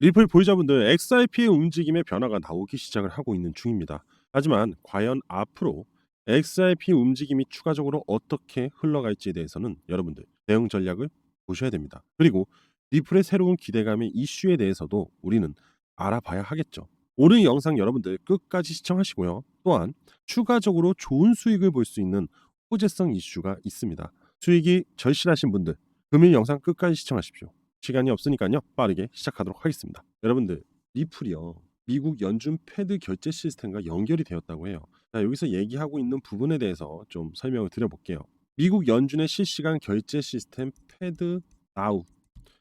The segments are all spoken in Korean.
리플 보유자분들 XRP의 움직임의 변화가 나오기 시작을 하고 있는 중입니다. 하지만 과연 앞으로 XRP 움직임이 추가적으로 어떻게 흘러갈지에 대해서는 여러분들 대응 전략을 보셔야 됩니다. 그리고 리플의 새로운 기대감의 이슈에 대해서도 우리는 알아봐야 하겠죠. 오늘 영상 여러분들 끝까지 시청하시고요. 또한 추가적으로 좋은 수익을 볼 수 있는 호재성 이슈가 있습니다. 수익이 절실하신 분들 금일 영상 끝까지 시청하십시오. 시간이 없으니까요. 빠르게 시작하도록 하겠습니다. 여러분들 리플이요. 미국 연준 패드 결제 시스템과 연결이 되었다고 해요. 자, 여기서 얘기하고 있는 부분에 대해서 좀 설명을 드려볼게요. 미국 연준의 실시간 결제 시스템 패드 나우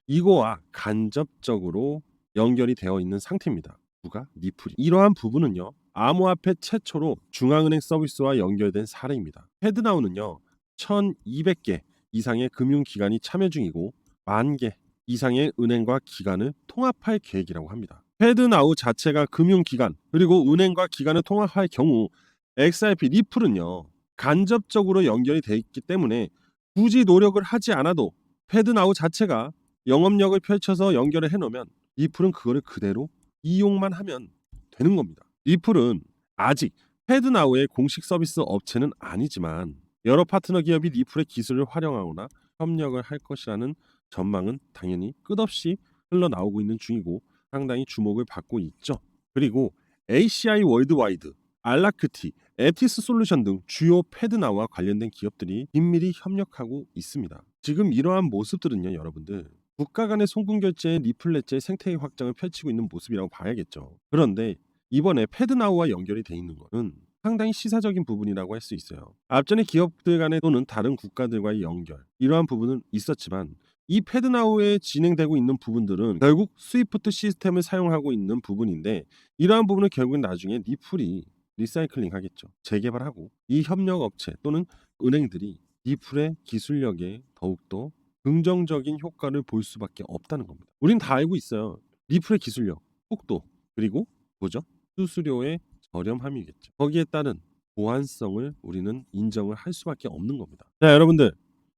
이거와 간접적으로 연결이 되어 있는 상태입니다. 누가 리플이 이러한 부분은요. 암호화폐 최초로 중앙은행 서비스와 연결된 사례입니다. 패드나우는요. 1200개 이상의 금융기관이 참여 중이고 만 개 이상의 은행과 기관을 통합할 계획이라고 합니다. 패드나우 자체가 금융기관 그리고 은행과 기관을 통합할 경우 XRP 리플은요 간접적으로 연결이 돼 있기 때문에 굳이 노력을 하지 않아도 패드나우 자체가 영업력을 펼쳐서 연결을 해놓으면 리플은 그거를 그대로 이용만 하면 되는 겁니다. 리플은 아직 패드나우의 공식 서비스 업체는 아니지만 여러 파트너 기업이 리플의 기술을 활용하거나 협력을 할 것이라는 전망은 당연히 끝없이 흘러나오고 있는 중이고 상당히 주목을 받고 있죠. 그리고 ACI 월드와이드, 알라크티, 에티스 솔루션 등 주요 패드나와 관련된 기업들이 긴밀히 협력하고 있습니다. 지금 이러한 모습들은요, 여러분들 국가 간의 송금 결제의 리플렛제의 생태계 확장을 펼치고 있는 모습이라고 봐야겠죠. 그런데 이번에 패드나우와 연결이 돼 있는 것은 상당히 시사적인 부분이라고 할 수 있어요. 앞전에 기업들 간의 또는 다른 국가들과의 연결 이러한 부분은 있었지만 이 패드나우에 진행되고 있는 부분들은 결국 스위프트 시스템을 사용하고 있는 부분인데 이러한 부분은 결국엔 나중에 리플이 리사이클링 하겠죠. 재개발하고 이 협력 업체 또는 은행들이 리플의 기술력에 더욱더 긍정적인 효과를 볼 수밖에 없다는 겁니다. 우린 다 알고 있어요. 리플의 기술력, 속도, 그리고 뭐죠? 수수료의 저렴함이겠죠. 거기에 따른 보안성을 우리는 인정을 할 수밖에 없는 겁니다. 자, 여러분들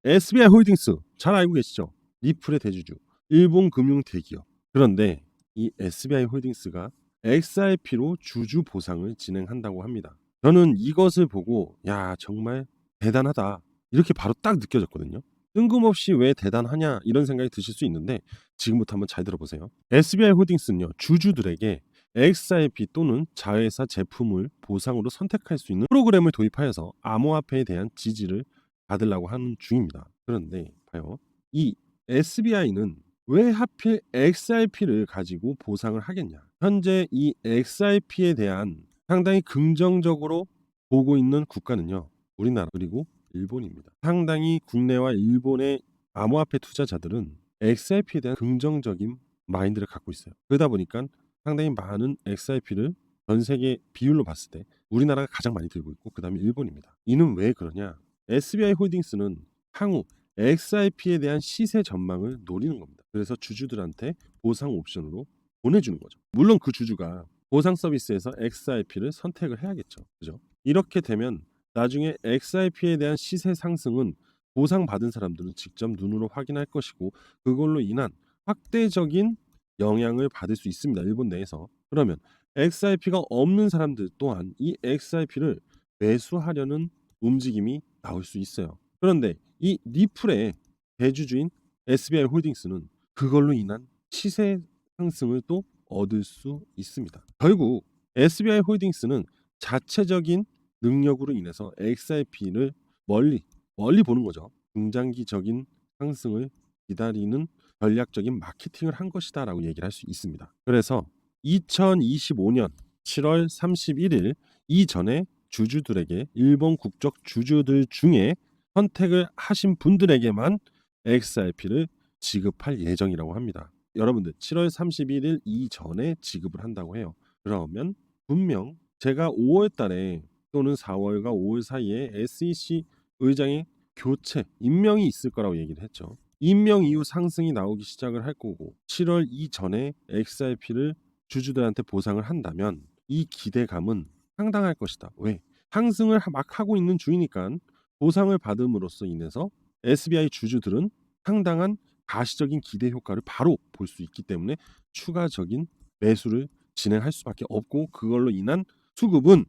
SBI 홀딩스 잘 알고 계시죠? 리플의 대주주, 일본 금융 대기업. 그런데 이 SBI 홀딩스가 XRP로 주주 보상을 진행한다고 합니다. 저는 이것을 보고 야 정말 대단하다 이렇게 바로 딱 느껴졌거든요. 뜬금없이 왜 대단하냐 이런 생각이 드실 수 있는데 지금부터 한번 잘 들어보세요. SBI 홀딩스는요 주주들에게 XRP 또는 자회사 제품을 보상으로 선택할 수 있는 프로그램을 도입하여서 암호화폐에 대한 지지를 받으려고 하는 중입니다. 그런데 봐요. 이 SBI는 왜 하필 XRP를 가지고 보상을 하겠냐? 현재 이 XRP에 대한 상당히 긍정적으로 보고 있는 국가는요. 우리나라 그리고 일본입니다. 상당히 국내와 일본의 암호화폐 투자자들은 XRP에 대한 긍정적인 마인드를 갖고 있어요. 그러다 보니까 상당히 많은 XRP를 전 세계 비율로 봤을 때 우리나라가 가장 많이 들고 있고 그다음에 일본입니다. 이는 왜 그러냐? SBI 홀딩스는 향후 XRP에 대한 시세 전망을 노리는 겁니다. 그래서 주주들한테 보상 옵션으로 보내주는 거죠. 물론 그 주주가 보상 서비스에서 XRP를 선택을 해야겠죠. 그죠? 이렇게 되면 나중에 XRP에 대한 시세 상승은 보상받은 사람들은 직접 눈으로 확인할 것이고 그걸로 인한 확대적인 영향을 받을 수 있습니다. 일본 내에서. 그러면 XRP가 없는 사람들 또한 이 XRP를 매수하려는 움직임이 나올 수 있어요. 그런데 이 리플의 대주주인 SBI 홀딩스는 그걸로 인한 시세 상승을 또 얻을 수 있습니다. 결국 SBI 홀딩스는 자체적인 능력으로 인해서 XRP를 멀리 멀리 보는 거죠. 중장기적인 상승을 기다리는 전략적인 마케팅을 한 것이다라고 얘기를 할 수 있습니다. 그래서 2025년 7월 31일 이전에 주주들에게 일본 국적 주주들 중에 선택을 하신 분들에게만 XRP를 지급할 예정이라고 합니다. 여러분들 7월 31일 이전에 지급을 한다고 해요. 그러면 분명 제가 5월 달에 또는 4월과 5월 사이에 SEC 의장의 교체, 임명이 있을 거라고 얘기를 했죠. 임명 이후 상승이 나오기 시작을 할 거고 7월 이전에 XRP를 주주들한테 보상을 한다면 이 기대감은 상당할 것이다. 왜? 상승을 막 하고 있는 중이니까 보상을 받음으로써 인해서 SBI 주주들은 상당한 가시적인 기대 효과를 바로 볼 수 있기 때문에 추가적인 매수를 진행할 수밖에 없고 그걸로 인한 수급은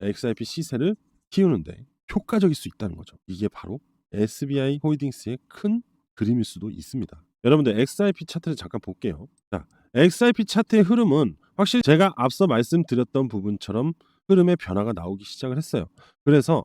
XRP 시세를 키우는데 효과적일 수 있다는 거죠. 이게 바로 SBI 홀딩스의 큰 그림일 수도 있습니다. 여러분들 XRP 차트를 잠깐 볼게요. 자, XRP 차트의 흐름은 확실히 제가 앞서 말씀드렸던 부분처럼 흐름의 변화가 나오기 시작을 했어요. 그래서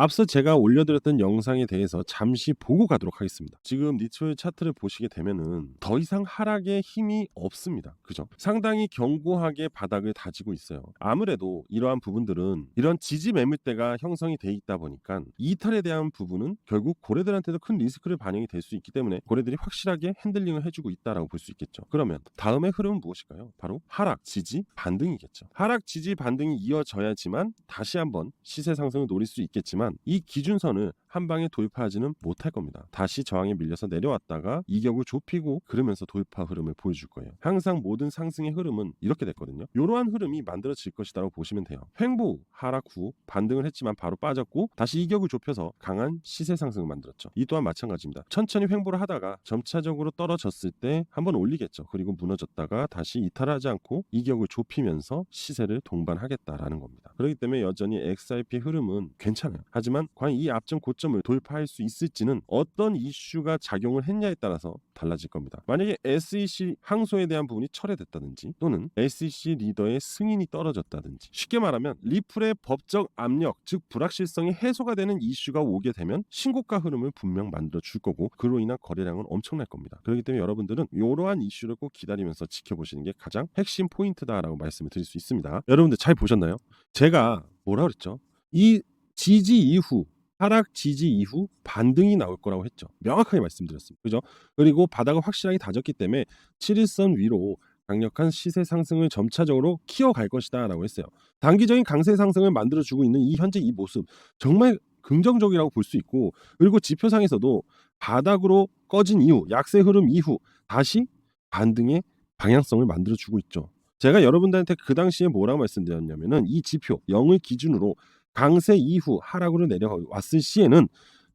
앞서 제가 올려드렸던 영상에 대해서 잠시 보고 가도록 하겠습니다. 지금 니트의 차트를 보시게 되면은 더 이상 하락의 힘이 없습니다. 그죠? 상당히 견고하게 바닥을 다지고 있어요. 아무래도 이러한 부분들은 이런 지지 매물대가 형성이 돼 있다 보니까 이탈에 대한 부분은 결국 고래들한테도 큰 리스크를 반영이 될 수 있기 때문에 고래들이 확실하게 핸들링을 해주고 있다라고 볼 수 있겠죠. 그러면 다음의 흐름은 무엇일까요? 바로 하락, 지지, 반등이겠죠. 하락, 지지, 반등이 이어져야지만 다시 한번 시세 상승을 노릴 수 있겠지만 이 기준선을 한 방에 돌파하지는 못할 겁니다. 다시 저항에 밀려서 내려왔다가 이격을 좁히고 그러면서 돌파 흐름을 보여줄 거예요. 항상 모든 상승의 흐름은 이렇게 됐거든요. 이러한 흐름이 만들어질 것이다라고 보시면 돼요. 횡보 하락 후 반등을 했지만 바로 빠졌고 다시 이격을 좁혀서 강한 시세 상승을 만들었죠. 이 또한 마찬가지입니다. 천천히 횡보를 하다가 점차적으로 떨어졌을 때 한번 올리겠죠. 그리고 무너졌다가 다시 이탈하지 않고 이격을 좁히면서 시세를 동반하겠다라는 겁니다. 그렇기 때문에 여전히 XRP 흐름은 괜찮아요. 하지만 과연 이 앞전 고 점을 돌파할 수 있을지는 어떤 이슈가 작용을 했냐에 따라서 달라질 겁니다. 만약에 SEC 항소에 대한 부분이 철회됐다든지 또는 SEC 리더의 승인이 떨어졌다든지 쉽게 말하면 리플의 법적 압력 즉 불확실성이 해소가 되는 이슈가 오게 되면 신고가 흐름을 분명 만들어 줄 거고 그로 인한 거래량은 엄청날 겁니다. 그렇기 때문에 여러분들은 이러한 이슈를 꼭 기다리면서 지켜보시는 게 가장 핵심 포인트다라고 말씀을 드릴 수 있습니다. 여러분들 잘 보셨나요? 제가 뭐라 그랬죠? 이 지지 이후 하락 지지 이후 반등이 나올 거라고 했죠. 명확하게 말씀드렸습니다. 그죠? 그리고 바닥을 확실하게 다졌기 때문에 7일선 위로 강력한 시세 상승을 점차적으로 키워갈 것이다라고 했어요. 단기적인 강세 상승을 만들어 주고 있는 이 현재 이 모습 정말 긍정적이라고 볼 수 있고 그리고 지표상에서도 바닥으로 꺼진 이후 약세 흐름 이후 다시 반등의 방향성을 만들어 주고 있죠. 제가 여러분들한테 그 당시에 뭐라고 말씀드렸냐면은 이 지표 0을 기준으로 강세 이후 하락으로 내려왔을 시에는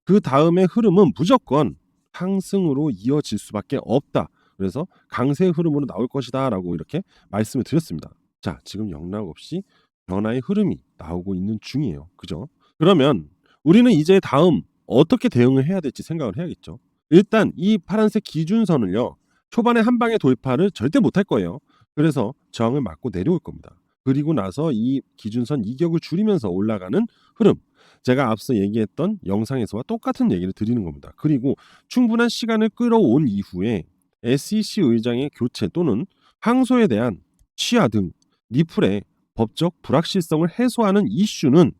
그 다음의 흐름은 무조건 상승으로 이어질 수밖에 없다. 그래서 강세 흐름으로 나올 것이다라고 이렇게 말씀을 드렸습니다. 자, 지금 영락 없이 변화의 흐름이 나오고 있는 중이에요. 그죠? 그러면 우리는 이제 다음 어떻게 대응을 해야 될지 생각을 해야겠죠. 일단 이 파란색 기준선을요. 초반에 한 방에 돌파를 절대 못할 거예요. 그래서 저항을 맞고 내려올 겁니다. 그리고 나서 이 기준선 이격을 줄이면서 올라가는 흐름. 제가 앞서 얘기했던 영상에서와 똑같은 얘기를 드리는 겁니다. 그리고 충분한 시간을 끌어온 이후에 SEC 의장의 교체 또는 항소에 대한 취하 등 리플의 법적 불확실성을 해소하는 이슈는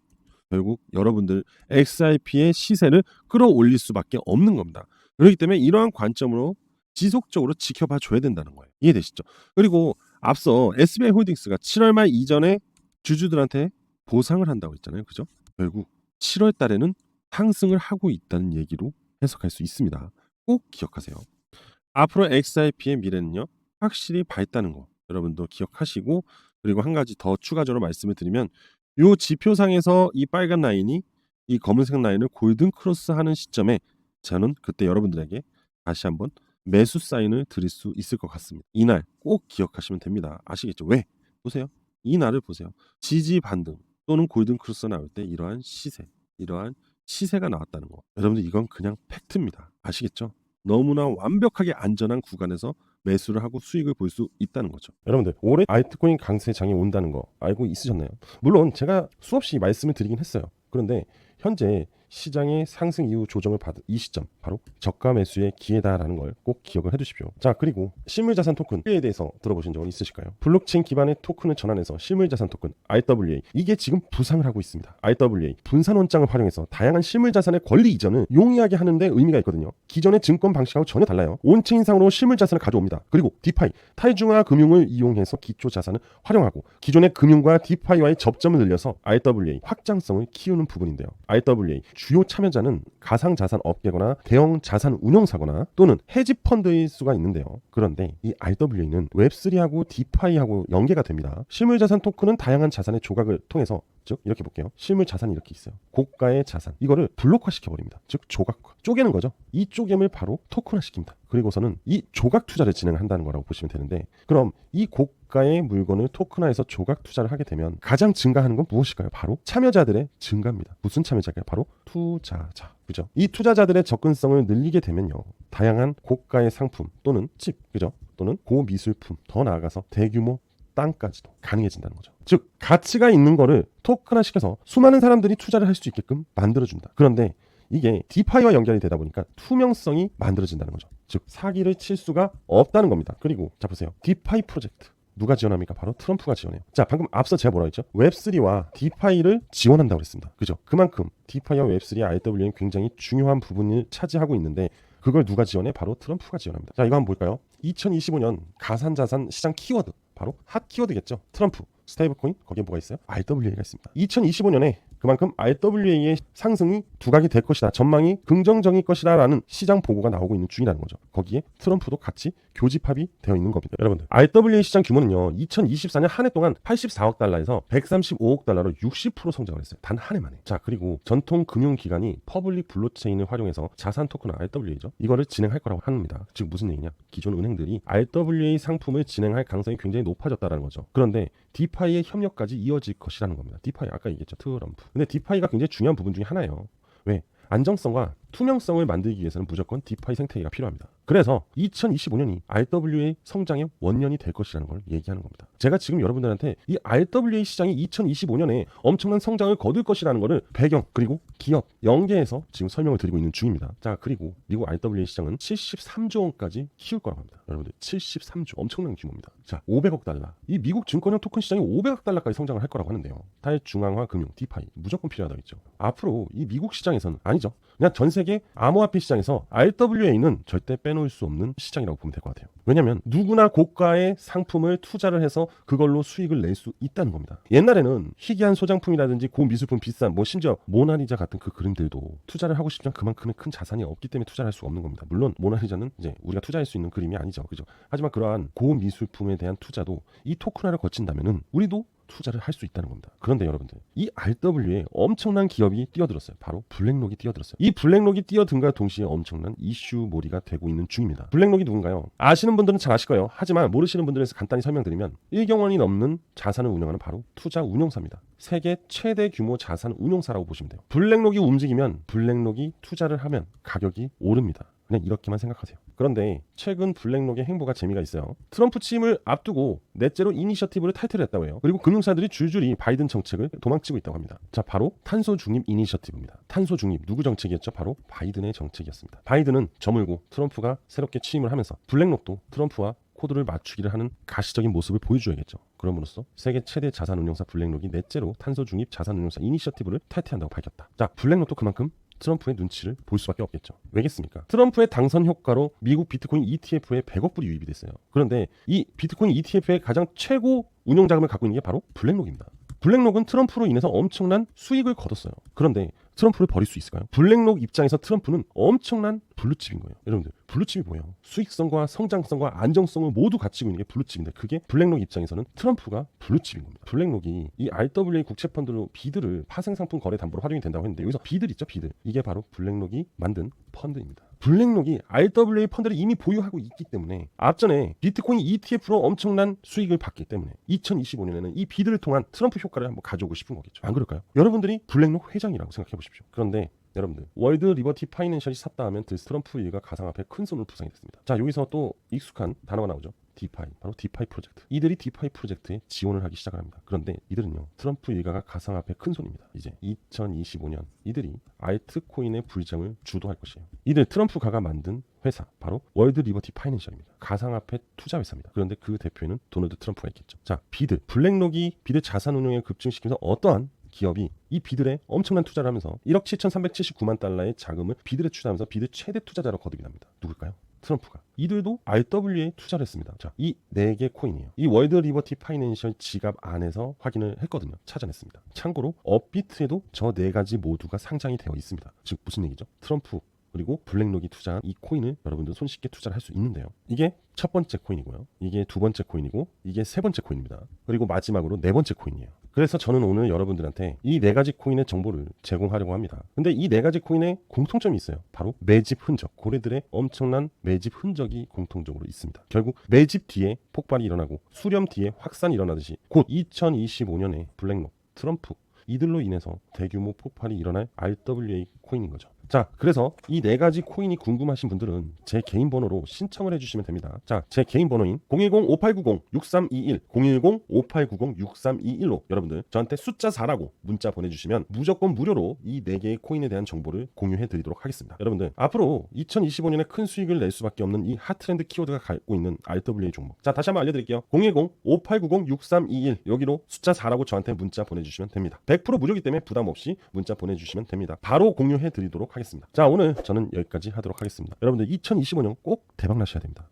결국 여러분들 XRP의 시세를 끌어올릴 수밖에 없는 겁니다. 그렇기 때문에 이러한 관점으로 지속적으로 지켜봐 줘야 된다는 거예요. 이해되시죠? 그리고 앞서 SBI 홀딩스가 7월 말 이전에 주주들한테 보상을 한다고 했잖아요. 그죠? 결국 7월 달에는 상승을 하고 있다는 얘기로 해석할 수 있습니다. 꼭 기억하세요. 앞으로 XRP의 미래는요. 확실히 밝다는 거 여러분도 기억하시고 그리고 한 가지 더 추가적으로 말씀을 드리면 요 지표상에서 이 빨간 라인이 이 검은색 라인을 골든 크로스 하는 시점에 저는 그때 여러분들에게 다시 한번 매수 사인을 드릴 수 있을 것 같습니다. 이날 꼭 기억하시면 됩니다. 아시겠죠? 왜? 보세요. 이 날을 보세요. 지지 반등 또는 골든 크로스 나올 때 이러한 시세, 이러한 시세가 나왔다는 거. 여러분들 이건 그냥 팩트입니다. 아시겠죠? 너무나 완벽하게 안전한 구간에서 매수를 하고 수익을 볼 수 있다는 거죠. 여러분들 올해 알트코인 강세 장이 온다는 거 알고 있으셨나요? 물론 제가 수없이 말씀을 드리긴 했어요. 그런데 현재 시장의 상승 이후 조정을 받은 이 시점 바로 저가 매수의 기회다라는 걸 꼭 기억을 해두십시오. 자 그리고 실물자산 토큰에 대해서 들어보신 적은 있으실까요? 블록체인 기반의 토큰을 전환해서 실물자산 토큰 RWA 이게 지금 부상을 하고 있습니다. RWA 분산 원장을 활용해서 다양한 실물자산의 권리 이전을 용이하게 하는데 의미가 있거든요. 기존의 증권 방식하고 전혀 달라요. 온체인상으로 실물자산을 가져옵니다. 그리고 디파이 탈중화 금융을 이용해서 기초 자산을 활용하고 기존의 금융과 디파이와의 접점을 늘려서 RWA 확장성을 키우는 부분인데요. RWA 주요 참여자는 가상 자산 업계거나 대형 자산 운용사거나 또는 헤지 펀드일 수가 있는데요. 그런데 이 RWA는 웹3하고 디파이하고 연계가 됩니다. 실물 자산 토큰은 다양한 자산의 조각을 통해서 즉 이렇게 볼게요. 실물 자산이 이렇게 있어요. 고가의 자산. 이거를 블록화 시켜 버립니다. 즉 조각화. 쪼개는 거죠. 이 쪼개을 바로 토큰화 시킵니다. 그리고서는 이 조각 투자를 진행한다는 거라고 보시면 되는데 그럼 이 고가의 물건을 토큰화해서 조각 투자를 하게 되면 가장 증가하는 건 무엇일까요? 바로 참여자들의 증가입니다. 무슨 참여자가요? 바로 투자자. 그죠? 이 투자자들의 접근성을 늘리게 되면요. 다양한 고가의 상품 또는 집, 그죠? 또는 고미술품, 더 나아가서 대규모 땅까지도 가능해진다는 거죠. 즉 가치가 있는 거를 토큰화시켜서 수많은 사람들이 투자를 할 수 있게끔 만들어준다. 그런데 이게 디파이와 연결이 되다 보니까 투명성이 만들어진다는 거죠. 즉 사기를 칠 수가 없다는 겁니다. 그리고 자 보세요. 디파이 프로젝트 누가 지원합니까? 바로 트럼프가 지원해요. 자, 방금 앞서 제가 뭐라 했죠? 웹3와 디파이를 지원한다고 그랬습니다. 그죠? 그만큼 디파이와 웹3, IW는 굉장히 중요한 부분을 차지하고 있는데 그걸 누가 지원해? 바로 트럼프가 지원합니다. 자, 이거 한번 볼까요? 2025년 가산자산 시장 키워드 바로 핫 키워드겠죠. 트럼프, 스테이블 코인 거기에 뭐가 있어요? RWA가 있습니다. 2025년에 그만큼 RWA의 상승이 두각이 될 것이다. 전망이 긍정적일 것이다라는 시장 보고가 나오고 있는 중이라는 거죠. 거기에 트럼프도 같이 교집합이 되어 있는 겁니다. 여러분들 RWA 시장 규모는요. 2024년 한 해 동안 84억 달러에서 135억 달러로 60% 성장을 했어요. 단 한 해만에. 자 그리고 전통 금융 기관이 퍼블릭 블록체인을 활용해서 자산 토큰 RWA죠. 이거를 진행할 거라고 합니다. 즉 무슨 얘기냐? 기존 은행들이 RWA 상품을 진행할 가능성이 굉장히 높아졌다라는 거죠. 그런데 디파이의 협력까지 이어질 것이라는 겁니다. 디파이 아까 얘기했죠. 트럼프. 근데 디파이가 굉장히 중요한 부분 중에 하나예요. 왜? 안정성과 투명성을 만들기 위해서는 무조건 디파이 생태계가 필요합니다. 그래서 2025년이 RWA 성장의 원년이 될 것이라는 걸 얘기하는 겁니다. 제가 지금 여러분들한테 이 RWA 시장이 2025년에 엄청난 성장을 거둘 것이라는 것을 배경 그리고 기업 연계해서 지금 설명을 드리고 있는 중입니다. 자 그리고 미국 RWA 시장은 73조 원까지 키울 거라고 합니다. 여러분들 73조 엄청난 규모입니다. 자 500억 달러 이 미국 증권형 토큰 시장이 500억 달러까지 성장을 할 거라고 하는데요. 탈중앙화 금융 디파이 무조건 필요하다고 했죠. 앞으로 이 미국 시장에서는 아니죠. 그냥 전 세계 암호화폐 시장에서 RWA는 절대 빼놓을 수 없는 시장이라고 보면 될 것 같아요. 왜냐하면 누구나 고가의 상품을 투자를 해서 그걸로 수익을 낼 수 있다는 겁니다. 옛날에는 희귀한 소장품이라든지 고미술품 비싼 뭐 심지어 모나리자 같은 그 그림들도 투자를 하고 싶지만 그만큼의 큰 자산이 없기 때문에 투자를 할 수가 없는 겁니다. 물론 모나리자는 이제 우리가 투자할 수 있는 그림이 아니죠. 그죠? 하지만 그러한 고미술품에 대한 투자도 이 토큰화를 거친다면은 우리도 투자를 할 수 있다는 겁니다. 그런데 여러분들 이 RW에 엄청난 기업이 뛰어들었어요. 바로 블랙록이 뛰어들었어요. 이 블랙록이 뛰어든과 동시에 엄청난 이슈 몰이가 되고 있는 중입니다. 블랙록이 누군가요? 아시는 분들은 잘 아실 거예요. 하지만 모르시는 분들에 서 간단히 설명드리면 1경 원이 넘는 자산을 운영하는 바로 투자 운용사입니다. 세계 최대 규모 자산 운용사라고 보시면 돼요. 블랙록이 움직이면 블랙록이 투자를 하면 가격이 오릅니다. 그냥 이렇게만 생각하세요. 그런데 최근 블랙록의 행보가 재미가 있어요. 트럼프 취임을 앞두고 넷째로 이니셔티브를 탈퇴했다고 해요. 그리고 금융사들이 줄줄이 바이든 정책을 도망치고 있다고 합니다. 자, 바로 탄소 중립 이니셔티브입니다. 탄소 중립 누구 정책이었죠? 바로 바이든의 정책이었습니다. 바이든은 저물고 트럼프가 새롭게 취임을 하면서 블랙록도 트럼프와 코드를 맞추기를 하는 가시적인 모습을 보여줘야겠죠. 그럼으로써 세계 최대 자산 운용사 블랙록이 넷째로 탄소 중립 자산 운용사 이니셔티브를 탈퇴한다고 밝혔다. 자, 블랙록도 그만큼 트럼프의 눈치를 볼 수밖에 없겠죠. 왜겠습니까? 트럼프의 당선 효과로 미국 비트코인 ETF에 100억 불이 유입이 됐어요. 그런데 이 비트코인 ETF의 가장 최고 운용 자금을 갖고 있는 게 바로 블랙록입니다. 블랙록은 트럼프로 인해서 엄청난 수익을 거뒀어요. 그런데 트럼프를 버릴 수 있을까요? 블랙록 입장에서 트럼프는 엄청난 블루칩인 거예요. 여러분들 블루칩이 뭐예요? 수익성과 성장성과 안정성을 모두 갖추고 있는 게 블루칩인데 그게 블랙록 입장에서는 트럼프가 블루칩인 겁니다. 블랙록이 이 RWA 국채 펀드로 비드를 파생 상품 거래 담보로 활용이 된다고 했는데 여기서 비들 있죠, 비들. 이게 바로 블랙록이 만든 펀드입니다. 블랙록이 RWA 펀드를 이미 보유하고 있기 때문에 앞전에 비트코인 ETF로 엄청난 수익을 받기 때문에 2025년에는 이 비드를 통한 트럼프 효과를 한번 가져오고 싶은 거겠죠. 안 그럴까요? 여러분들이 블랙록 회장이라고 생각해 보십시오. 그런데 여러분들 월드 리버티 파이낸셜이 샀다 하면 드 트럼프 일가 가상화폐 큰 손으로 부상이 됐습니다. 자 여기서 또 익숙한 단어가 나오죠. 디파이 바로 디파이 프로젝트. 이들이 디파이 프로젝트에 지원을 하기 시작을 합니다. 그런데 이들은요 트럼프 일가가 가상화폐 큰 손입니다. 이제 2025년 이들이 알트코인의 불장을 주도할 것이에요. 이들 트럼프가가 만든 회사 바로 월드 리버티 파이낸셜입니다. 가상화폐 투자 회사입니다. 그런데 그 대표에는 도널드 트럼프가 있겠죠. 자 비드. 블랙록이 비드 자산 운용을 급증시키면서 어떠한 기업이 이 비들에 엄청난 투자를 하면서 1억 7,379만 달러의 자금을 비들에 투자하면서 비드 최대 투자자로 거듭이 납니다. 누굴까요? 트럼프가 이들도 RW에 투자를 했습니다. 자, 이 네 개 코인이에요. 이 월드 리버티 파이낸셜 지갑 안에서 확인을 했거든요. 찾아냈습니다. 참고로 업비트에도 저 네 가지 모두가 상장이 되어 있습니다. 즉 무슨 얘기죠? 트럼프 그리고 블랙록이 투자한 이 코인을 여러분들 손쉽게 투자를 할 수 있는데요. 이게 첫 번째 코인이고요. 이게 두 번째 코인이고 이게 세 번째 코인입니다. 그리고 마지막으로 네 번째 코인이에요. 그래서 저는 오늘 여러분들한테 이 네 가지 코인의 정보를 제공하려고 합니다. 근데 이 네 가지 코인의 공통점이 있어요. 바로 매집 흔적. 고래들의 엄청난 매집 흔적이 공통적으로 있습니다. 결국 매집 뒤에 폭발이 일어나고 수렴 뒤에 확산이 일어나듯이 곧 2025년에 블랙록, 트럼프 이들로 인해서 대규모 폭발이 일어날 RWA 코인인 거죠. 자, 그래서 이 네 가지 코인이 궁금하신 분들은 제 개인 번호로 신청을 해주시면 됩니다. 자, 제 개인 번호인 010-5890-6321, 010-5890-6321로 여러분들 저한테 숫자 4라고 문자 보내주시면 무조건 무료로 이 네 개의 코인에 대한 정보를 공유해드리도록 하겠습니다. 여러분들 앞으로 2025년에 큰 수익을 낼 수밖에 없는 이 핫트렌드 키워드가 갖고 있는 RWA 종목. 자, 다시 한번 알려드릴게요. 010-5890-6321 여기로 숫자 4라고 저한테 문자 보내주시면 됩니다. 100% 무료이기 때문에 부담 없이 문자 보내주시면 됩니다. 바로 공유해 드리도록 하겠습니다. 자, 오늘 저는 여기까지 하도록 하겠습니다. 여러분들 2025년 꼭 대박 나셔야 됩니다.